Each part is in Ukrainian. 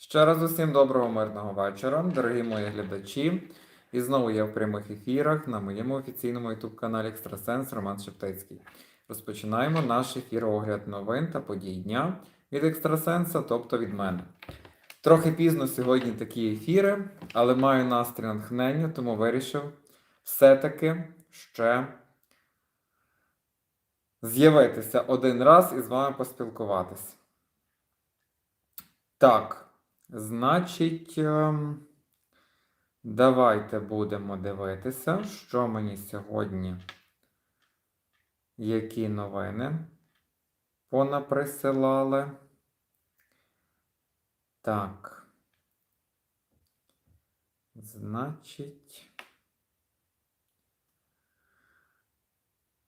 Ще раз усім доброго мирного вечора, дорогі мої глядачі. І знову я в прямих ефірах на моєму офіційному youtube каналі Екстрасенс Роман Шептицький. Розпочинаємо наш ефір огляд новин та подій дня від Екстрасенса, тобто від мене. Трохи пізно сьогодні такі ефіри, але маю настрій натхнення, тому вирішив все-таки ще з'явитися один раз і з вами поспілкуватись. Так, значить, ем, давайте будемо дивитися, що мені сьогодні, які новини понаприсилали. Так. Значить,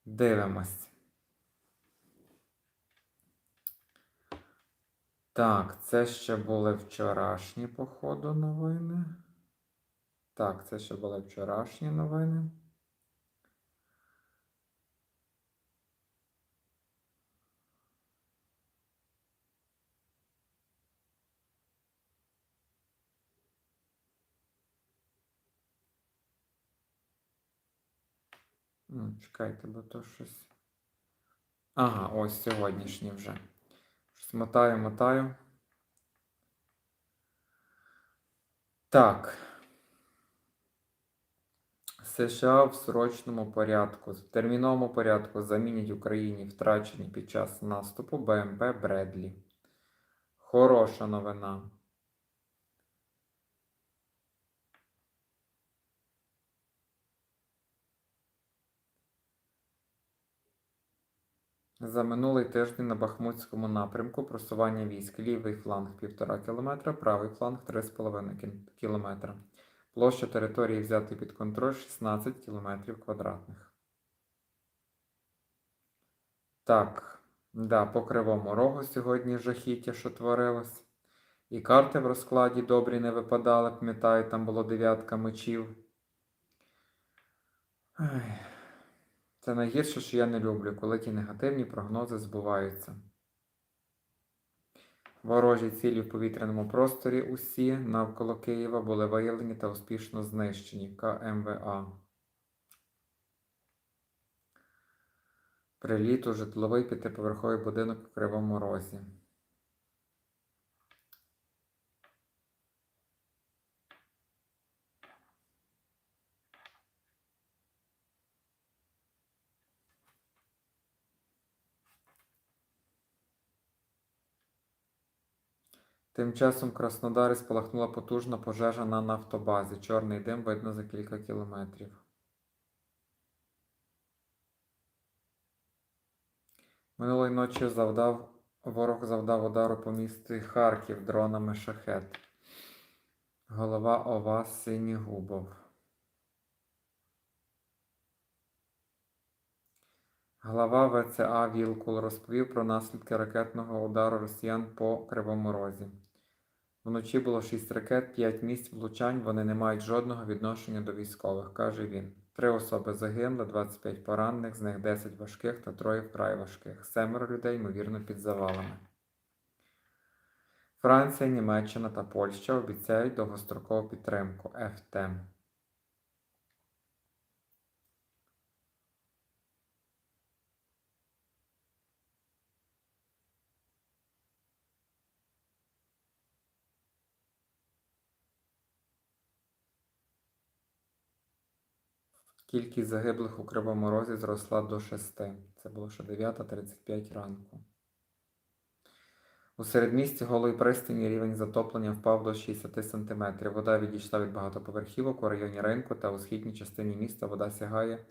дивимось. Так, це ще були вчорашні, походу, новини. Так, це ще були вчорашні новини. Чекайте, бо то щось. Ага, ось сьогоднішні вже. Мотаю, мотаю. Так. США в срочному порядку, в терміновому порядку замінять Україні втрачені під час наступу БМП Бредлі. Хороша новина. За минулий тиждень на Бахмутському напрямку просування військ лівий фланг 1,5 км, правий фланг 3,5 км. Площа території взяти під контроль 16 км квадратних. Так, да, по кривому рогу сьогодні жахіття, що творилось. І карти в розкладі добрі не випадали, пам'ятаю, там було дев'ятка мечів. Ай. Це найгірше, що я не люблю, коли ті негативні прогнози збуваються. Ворожі цілі в повітряному просторі усі навколо Києва були виявлені та успішно знищені КМВА. Приліт у житловий п'ятиповерховий будинок у Кривому Розі. Тим часом Краснодарі спалахнула потужна пожежа на нафтобазі. Чорний дим видно за кілька кілометрів. Минулої ночі завдав, ворог завдав удару по місті Харків дронами шахет. Голова ОВА Синігубов. Глава ВЦА Вілкул розповів про наслідки ракетного удару росіян по Кривому Розі. Вночі було шість ракет, п'ять місць влучань, вони не мають жодного відношення до військових, каже він. Три особи загинули, 25 поранених, з них 10 важких та троє вкрай важких. Семеро людей, ймовірно, під завалами. Франція, Німеччина та Польща обіцяють довгострокову підтримку ФТ. Кількість загиблих у Кривому Розі зросла до 6. Це було ще 9.35 ранку. У середмісті голої пристані рівень затоплення впав до 60 см. Вода відійшла від багатоповерхівок у районі ринку та у східній частині міста вода сягає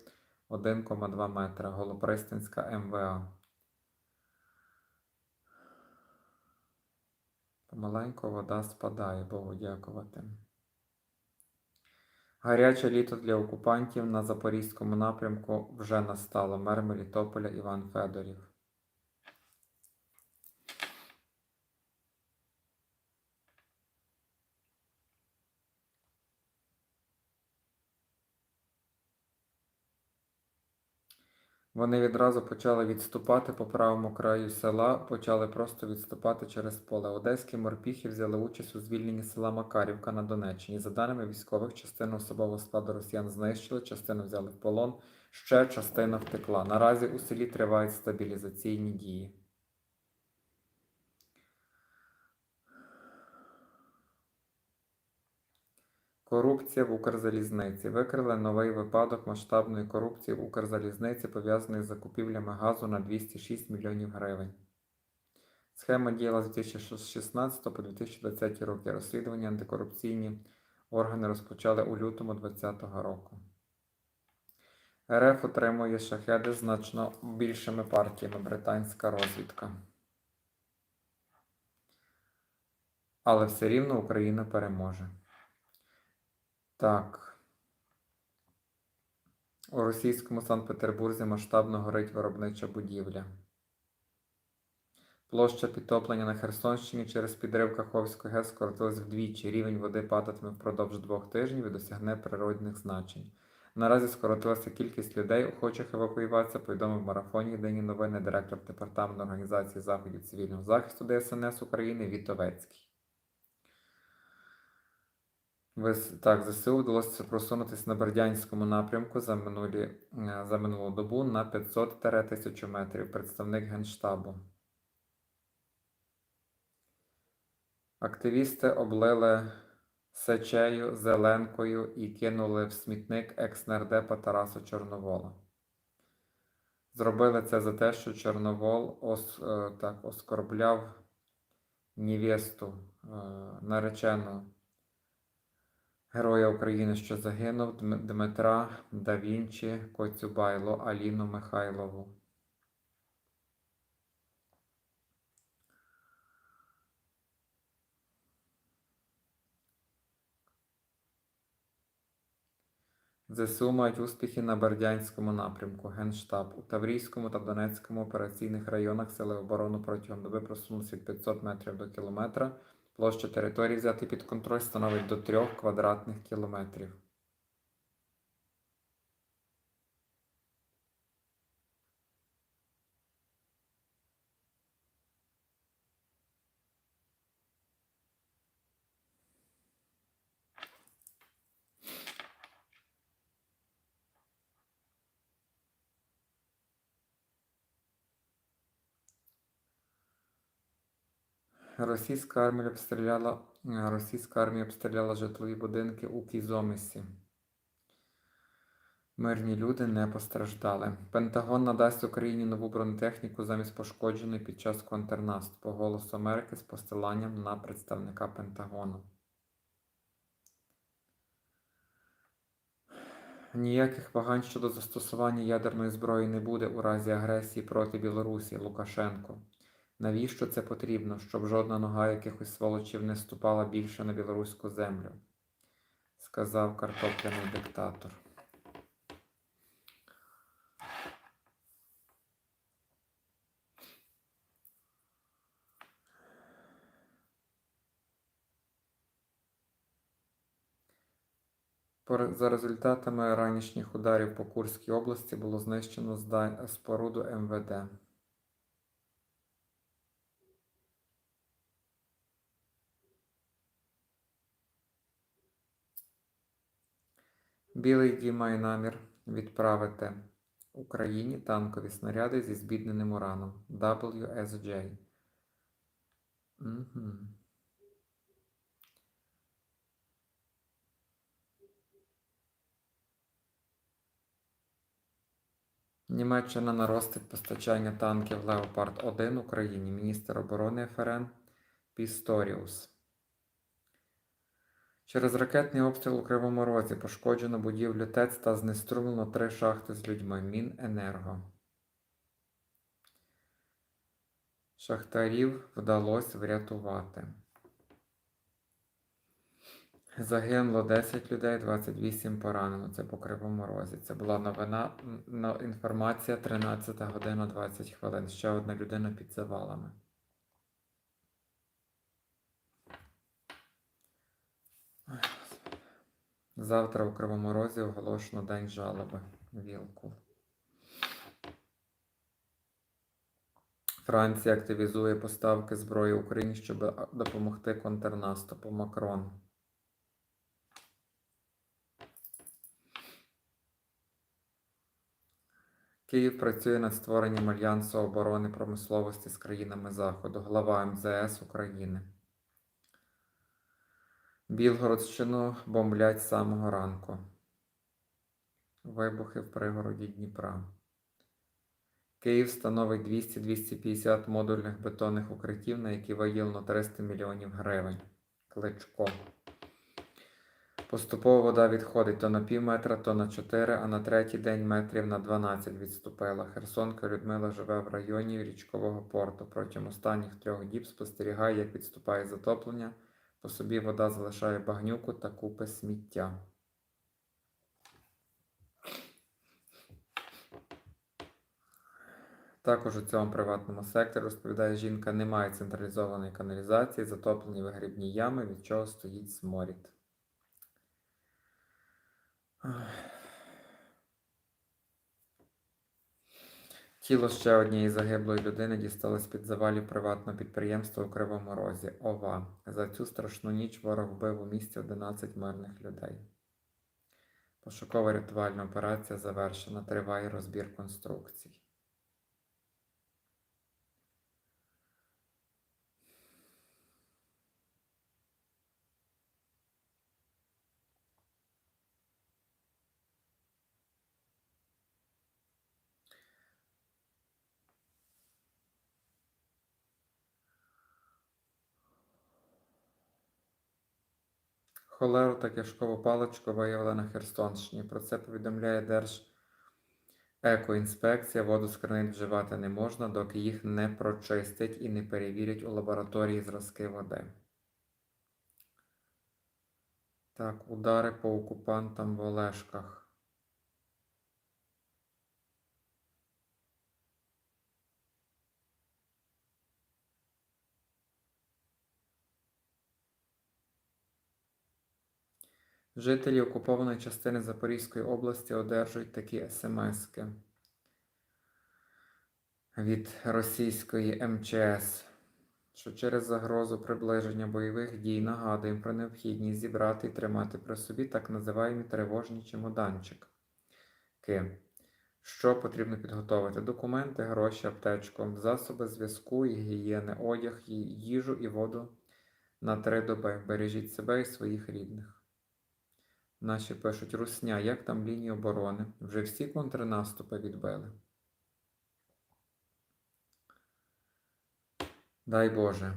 1,2 метра. Голопристанська МВА. Помаленьку вода спадає, Богу дякувати. Гаряче літо для окупантів на Запорізькому напрямку вже настало. Мер Мелітополя Іван Федорів. Вони відразу почали відступати по правому краю села, почали просто відступати через поле. Одеські морпіхи взяли участь у звільненні села Макарівка на Донеччині. За даними військових, частину особового складу росіян знищили, частину взяли в полон, ще частина втекла. Наразі у селі тривають стабілізаційні дії. Корупція в Укрзалізниці. Викрили новий випадок масштабної корупції в Укрзалізниці, пов'язаний з закупівлями газу на 206 мільйонів гривень. Схема діяла з 2016 по 2020 роки. Розслідування антикорупційні органи розпочали у лютому 2020 року. РФ отримує шахеди значно більшими партіями британська розвідка. Але все рівно Україна переможе. Так. У російському Санкт-Петербурзі масштабно горить виробнича будівля. Площа підтоплення на Херсонщині через підрив Каховської ГЕС скоротилась вдвічі. Рівень води падатиме впродовж двох тижнів і досягне природних значень. Наразі скоротилася кількість людей, охочих евакуюватися, повідомив марафоні Єдині новини директор департаменту організації заходів цивільного захисту ДСНС України Вітовецький. Так, ЗСУ вдалося просунутися на Бердянському напрямку за, минулі, е, за минулу добу на 500-1000 метрів. Представник Генштабу. Активісти облили сечею, зеленкою і кинули в смітник екс-нардепа Тараса Чорновола. Зробили це за те, що Чорновол ос, е, так, оскорбляв невесту, е, наречену Героя України, що загинув Дмитра Да Вінчі Коцюбайло Аліну Михайлову. ЗСУ мають успіхи на Бердянському напрямку. Генштаб у Таврійському та Донецькому операційних районах сили оборони протягом доби просунулися від 500 метрів до кілометра. Площа території взяти під контроль становить до 3 квадратних кілометрів. Російська армія обстріляла, е, російська армія обстріляла житлові будинки у Кізомисі. Мирні люди не постраждали. Пентагон надасть Україні нову бронетехніку замість пошкодженої під час контрнаступу. Голос Америки з посиланням на представника Пентагону. Ніяких вагань щодо застосування ядерної зброї не буде у разі агресії проти Білорусі Лукашенко. Навіщо це потрібно, щоб жодна нога якихось сволочів не ступала більше на білоруську землю? сказав картопляний диктатор. За результатами ранішніх ударів по Курській області було знищено споруду МВД. Білий дім має намір відправити Україні танкові снаряди зі збідненим ураном WSJ. Угу. Німеччина наростить постачання танків Леопард 1 Україні. Міністр оборони ФРН Пісторіус. Через ракетний обстріл у Кривому Розі пошкоджено будівлю ТЕЦ та знеструмлено три шахти з людьми. Міненерго. Шахтарів вдалося врятувати. Загинуло 10 людей, 28 поранено. Це по Кривому Розі. Це була новина, інформація 13 година 20 хвилин. Ще одна людина під завалами. Завтра у Кривому Розі оголошено День жалоби. Вілкул. Франція активізує поставки зброї Україні, щоб допомогти контрнаступу. Макрон. Київ працює над створенням альянсу оборони промисловості з країнами Заходу. Глава МЗС України. Білгородщину бомблять з самого ранку. Вибухи в пригороді Дніпра. Київ встановить 200-250 модульних бетонних укриттів, на які виділено 300 мільйонів гривень. Кличко. Поступово вода відходить то на пів метра, то на 4, а на третій день метрів на 12 відступила. Херсонка Людмила живе в районі річкового порту. Протягом останніх трьох діб спостерігає, як відступає затоплення. По собі вода залишає багнюку та купи сміття. Також у цьому приватному секторі, розповідає жінка, немає централізованої каналізації, затоплені вигрібні ями, від чого стоїть сморід. Тіло ще однієї загиблої людини дісталось під завалів приватного підприємства у Кривому Розі. Ова. За цю страшну ніч ворог вбив у місті 11 мирних людей. Пошукова рятувальна операція завершена. Триває розбір конструкцій. Холеру та кишкову паличку виявили на Херсонщині. Про це повідомляє Держекоінспекція. Воду з кранит вживати не можна, доки їх не прочистять і не перевірять у лабораторії зразки води. Так, удари по окупантам в Олешках. Жителі окупованої частини Запорізької області одержують такі смски від російської МЧС, що через загрозу приближення бойових дій нагадуємо про необхідність зібрати і тримати при собі так називаємо тривожні чемоданчики. Що потрібно підготовити? Документи, гроші, аптечку, засоби зв'язку гігієни, одяг, їжу і воду на три доби. Бережіть себе і своїх рідних. Наші пишуть Русня, як там лінії оборони? Вже всі контрнаступи відбили. Дай Боже,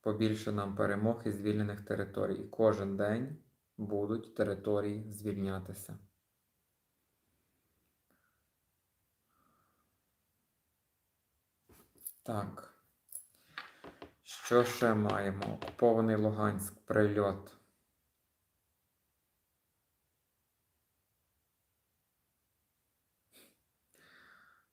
побільше нам перемог і звільнених територій. І кожен день будуть території звільнятися. Так. Що ще маємо? Окупований Луганськ, прильот.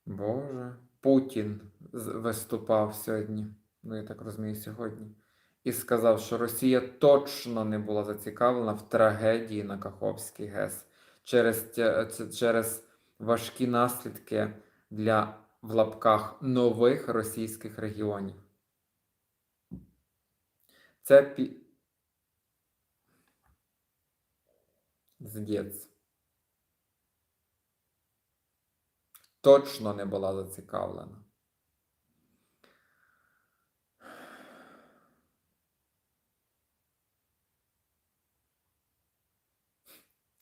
Боже, Путін виступав сьогодні, ну я так розумію, сьогодні, і сказав, що Росія точно не була зацікавлена в трагедії на Каховський ГЕС через, через важкі наслідки для в лапках нових російських регіонів. Це пі... Здєць. Точно не була зацікавлена.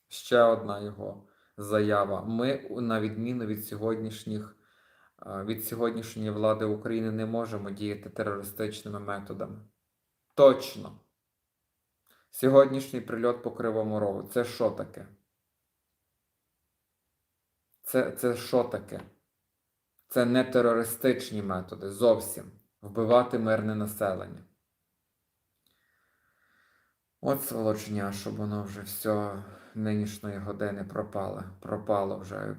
Ще одна його заява. Ми, на відміну від сьогоднішніх, е, від сьогоднішньої влади України, не можемо діяти терористичними методами. Точно. Сьогоднішній прильот по Кривому Рогу. Це що таке? Це, це що таке? Це не терористичні методи зовсім. Вбивати мирне населення. От сволочня, щоб воно вже все нинішньої години пропало. Пропало вже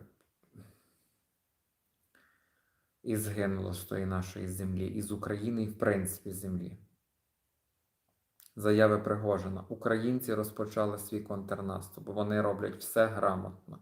і згинуло з тої нашої землі, із України і в принципі землі. Заяви Пригожина. Українці розпочали свій контрнаступ, вони роблять все грамотно.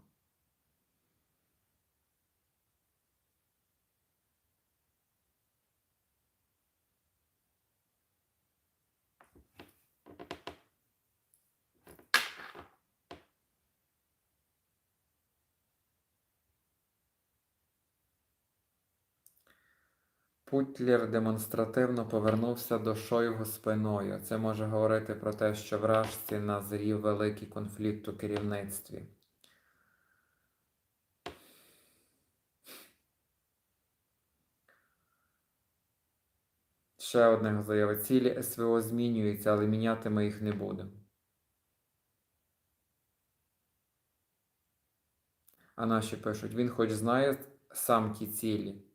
Путлер демонстративно повернувся до Шойгу спиною. Це може говорити про те, що вражці назрів великий конфлікт у керівництві. Ще одне заява. Цілі СВО змінюються, але міняти ми їх не будемо. А наші пишуть, він хоч знає сам ті цілі.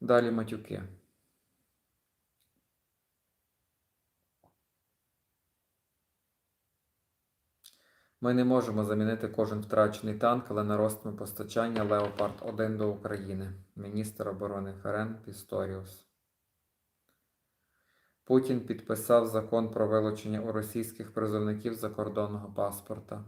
Далі матюки. Ми не можемо замінити кожен втрачений танк, але наростимо постачання Леопард 1 до України. Міністр оборони Ферен Пісторіус. Путін підписав закон про вилучення у російських призовників закордонного паспорта.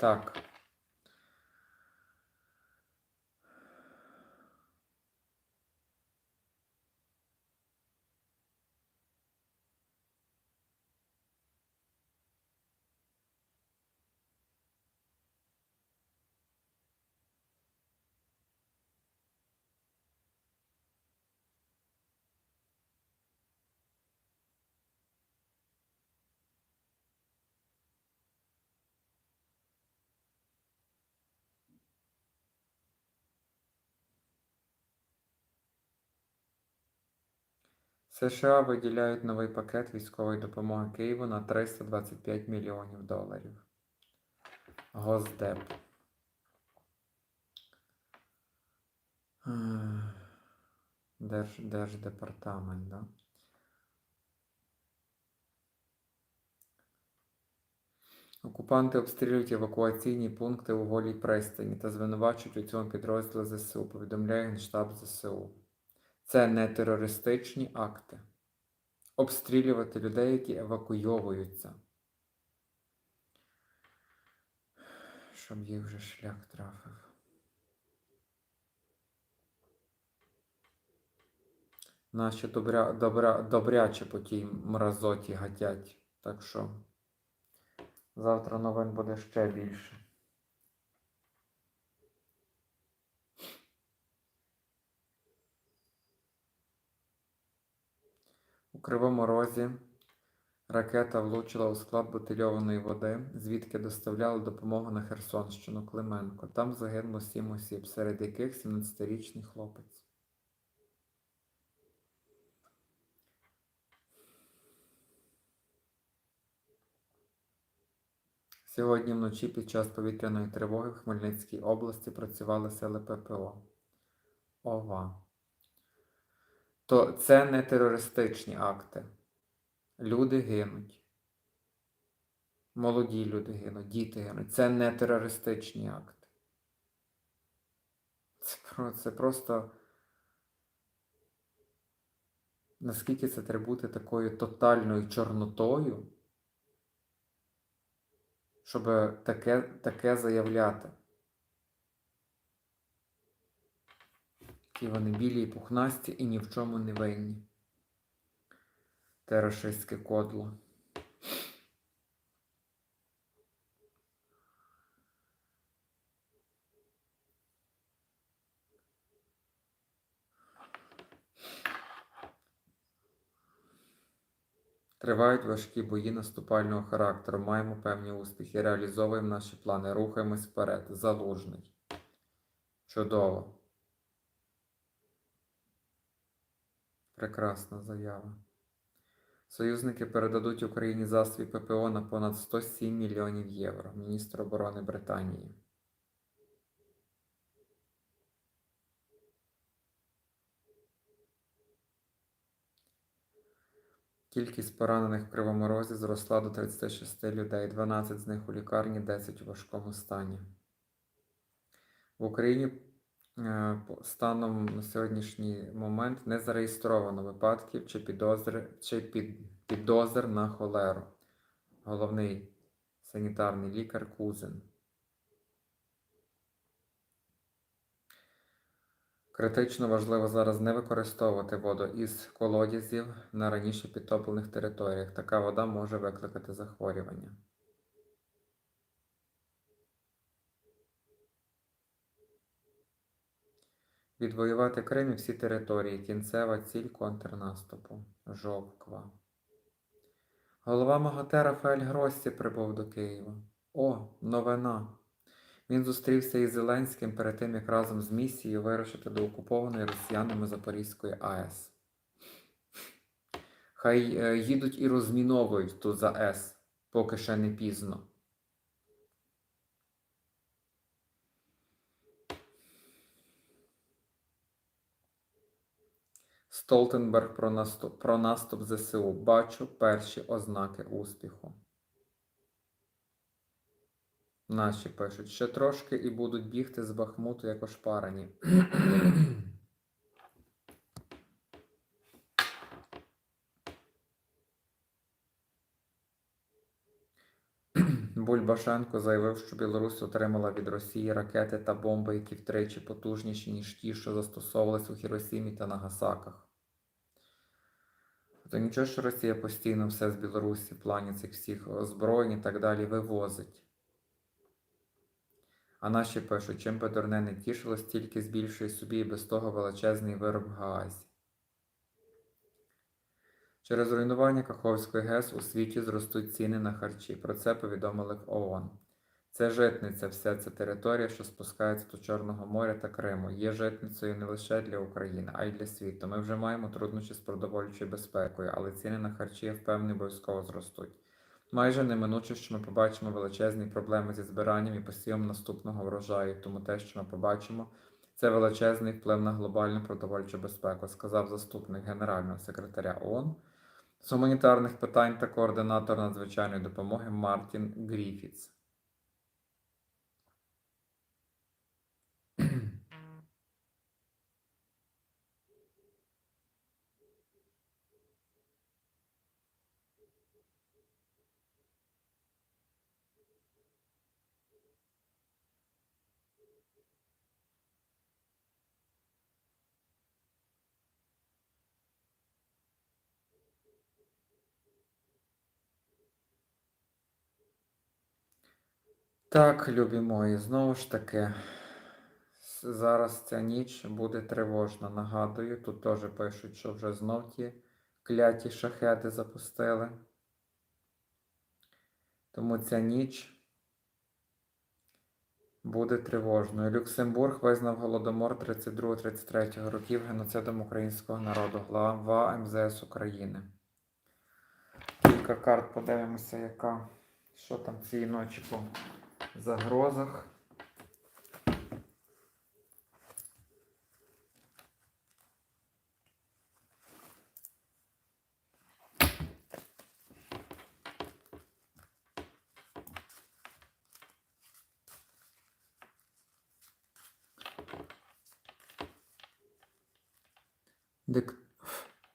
Так. США виділяють новий пакет військової допомоги Києву на 325 мільйонів доларів. Госдеп. Держ, Держдепартамент, да? Окупанти обстрілюють евакуаційні пункти у Голій Пристані та звинувачують у цьому підрозділи ЗСУ, повідомляє Генштаб ЗСУ. Це не терористичні акти. Обстрілювати людей, які евакуйовуються. Щоб їх вже шлях трафив. Наші добря, добра, добряче по тій мразоті гатять. Так що завтра новин буде ще більше. У Кривому Розі ракета влучила у склад бутильованої води, звідки доставляли допомогу на Херсонщину Клименко. Там загинуло сім осіб, серед яких 17-річний хлопець. Сьогодні вночі під час повітряної тривоги в Хмельницькій області працювали сили ППО. Ова. То це не терористичні акти. Люди гинуть. Молоді люди гинуть, діти гинуть. Це не терористичні акти. Це, це просто. Наскільки це треба бути такою тотальною чорнотою, щоб таке, таке заявляти. Вони білі і пухнасті і ні в чому не винні. Те кодло. Тривають важкі бої наступального характеру. Маємо певні успіхи. Реалізовуємо наші плани. Рухаємось вперед. Залужний. Чудово. Прекрасна заява. Союзники передадуть Україні засобі ППО на понад 107 мільйонів євро. Міністр оборони Британії. Кількість поранених в Кривому Розі зросла до 36 людей, 12 з них у лікарні, 10 у важкому стані. В Україні Станом на сьогоднішній момент не зареєстровано випадків чи підозри, чи під, підозр на холеру. Головний санітарний лікар Кузин. Критично важливо зараз не використовувати воду із колодязів на раніше підтоплених територіях. Така вода може викликати захворювання. Відвоювати Крим і всі території. Кінцева ціль контрнаступу. Жовква. Голова МАГАТЕ Рафаель Гроссі прибув до Києва. О, новина! Він зустрівся із Зеленським перед тим, як разом з місією вирушити до окупованої росіянами Запорізької АЕС. Хай е, їдуть і розміновують ту ЗАЕС, поки ще не пізно. Столтенберг про наступ, про наступ ЗСУ. Бачу перші ознаки успіху. Наші пишуть, ще трошки і будуть бігти з Бахмуту як ошпарені. Бульбашенко заявив, що Білорусь отримала від Росії ракети та бомби, які втричі потужніші, ніж ті, що застосовувались у Хіросімі та Нагасаках. То нічого, що Росія постійно все з Білорусі в плані цих всіх озброєнь і так далі вивозить. А наші пишуть, чим дурне не тішилось, тільки збільшує собі і без того величезний вироб газів. Через руйнування Каховської ГЕС у світі зростуть ціни на харчі. Про це повідомили в ООН. Це житниця, вся ця територія, що спускається до Чорного моря та Криму, є житницею не лише для України, а й для світу. Ми вже маємо труднощі з продовольчою безпекою, але ціни на харчі, я впевнений, обов'язково зростуть. Майже неминуче, що ми побачимо величезні проблеми зі збиранням і посівом наступного врожаю, тому те, що ми побачимо, це величезний вплив на глобальну продовольчу безпеку, сказав заступник генерального секретаря ООН з гуманітарних питань та координатор надзвичайної допомоги Мартін Гріфіц. Так, любі мої, знову ж таки, зараз ця ніч буде тривожна. Нагадую, тут теж пишуть, що вже знов ті кляті шахеди запустили. Тому ця ніч буде тривожною. Люксембург визнав Голодомор 32-33 років геноцидом українського народу. Глава МЗС України. Кілька карт подивимося, яка. Що там цієї ночі по загрозах. Дик...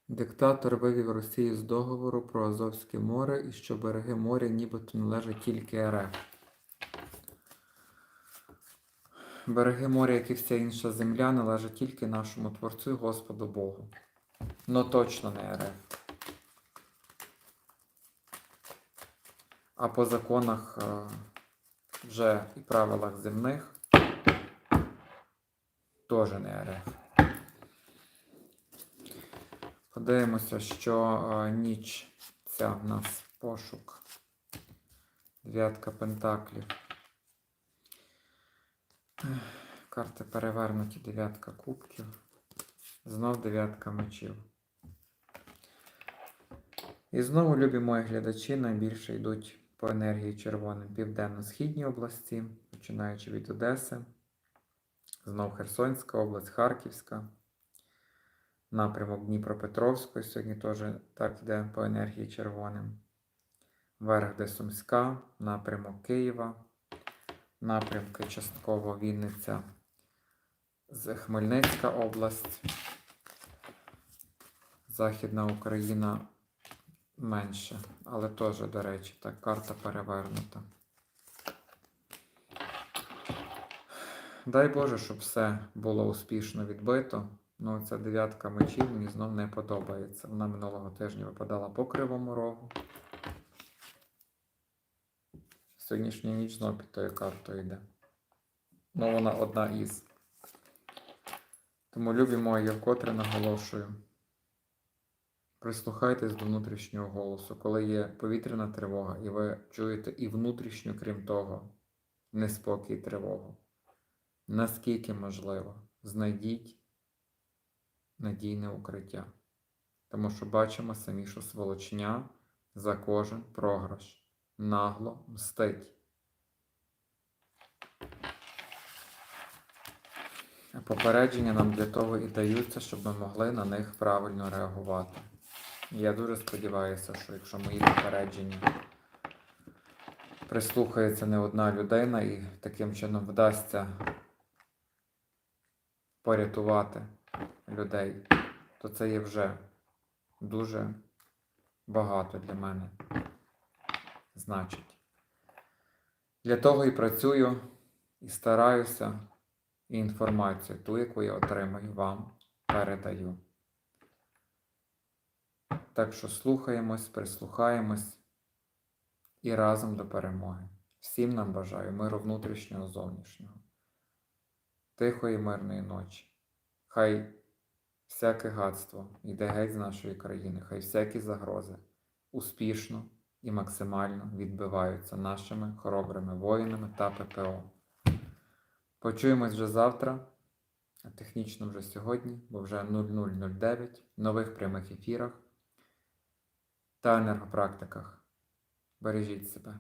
Диктатор вивів Росію з договору про Азовське море і що береги моря нібито належать тільки РФ. Береги моря, як і вся інша земля, належать тільки нашому Творцю і Господу Богу. Ну точно не РФ. А по законах е, вже і правилах земних теж не РФ. Подивимося, що е, ніч ця в нас пошук. Дев'ятка пентаклів. Карти перевернуті, дев'ятка кубків. Знов дев'ятка мечів. І знову, любі мої глядачі, найбільше йдуть по енергії червоним південно-східній області, починаючи від Одеси. Знов Херсонська область, Харківська. Напрямок Дніпропетровської сьогодні теж так йде по енергії червоним. Верх де Сумська, напрямок Києва, напрямки частково Вінниця, з Хмельницька область. Західна Україна менше, але теж, до речі, так, карта перевернута. Дай Боже, щоб все було успішно відбито. Ну, ця дев'ятка мечів мені знов не подобається. Вона минулого тижня випадала по кривому рогу. Сьогоднішня ніч знов під тою картою йде. Ну, вона одна із. Тому, любі мої, я вкотре наголошую. Прислухайтесь до внутрішнього голосу, коли є повітряна тривога, і ви чуєте і внутрішню, крім того, неспокій тривогу. Наскільки можливо, знайдіть надійне укриття. Тому що бачимо самі, що сволочня за кожен програш нагло мстить. Попередження нам для того і даються, щоб ми могли на них правильно реагувати. Я дуже сподіваюся, що якщо мої попередження прислухається не одна людина і таким чином вдасться порятувати людей, то це є вже дуже багато для мене. Значить. Для того і працюю, і стараюся, і інформацію, ту, яку я отримаю, вам передаю. Так що слухаємось, прислухаємось і разом до перемоги. Всім нам бажаю миру внутрішнього, зовнішнього, тихої мирної ночі. Хай всяке гадство йде геть з нашої країни, хай всякі загрози успішно і максимально відбиваються нашими хоробрими воїнами та ППО. Почуємось вже завтра, а технічно вже сьогодні, бо вже 0009 в нових прямих ефірах та енергопрактиках. Бережіть себе.